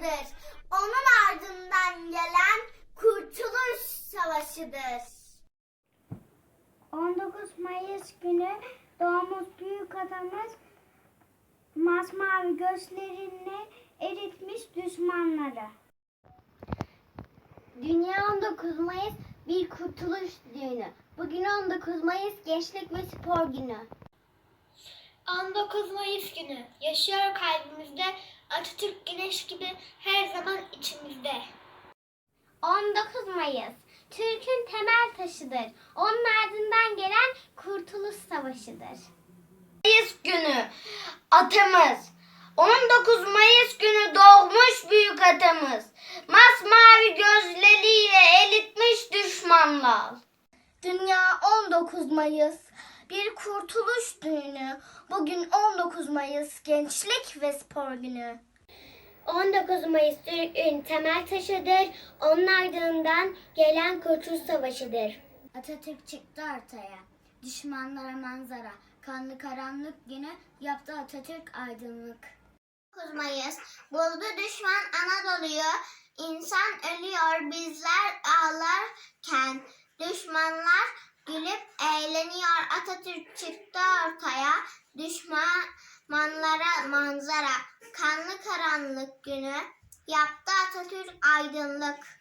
Savaşı'dır. Onun ardından gelen Kurtuluş Savaşı'dır. 19 Mayıs günü doğmuş büyük adamız masmavi gözlerini eritmiş düşmanları. Dünya 19 Mayıs bir kurtuluş düğünü. Bugün 19 Mayıs Gençlik ve Spor Günü. 19 Mayıs günü yaşıyor kalbimizde Atatürk güneş gibi her zaman içimizde. 19 Mayıs Türk'ün temel taşıdır. Onun ardından gelen Kurtuluş Savaşı'dır. Mayıs günü atamız. 19 Mayıs günü doğmuş büyük atamız. Masmavi gözleriyle eritmiş düşmanlar. Dünya 19 Mayıs bir kurtuluş günü. Bugün 19 Mayıs Gençlik ve Spor Günü. 19 Mayıs Türk'ün temel taşıdır. Onun ardından gelen Kurtuluş Savaşı'dır. Atatürk çıktı ortaya. Düşmanlara manzara. Kanlı karanlık günü yaptı Atatürk aydınlık. 19 Mayıs buldu düşman Anadolu'yu. İnsan ölüyor bizler ağlarken. Düşmanlar gülüp eğleniyor. Atatürk çıktı ortaya. Düşmanlara manzara. Kanlı karanlık günü yaptı Atatürk aydınlık.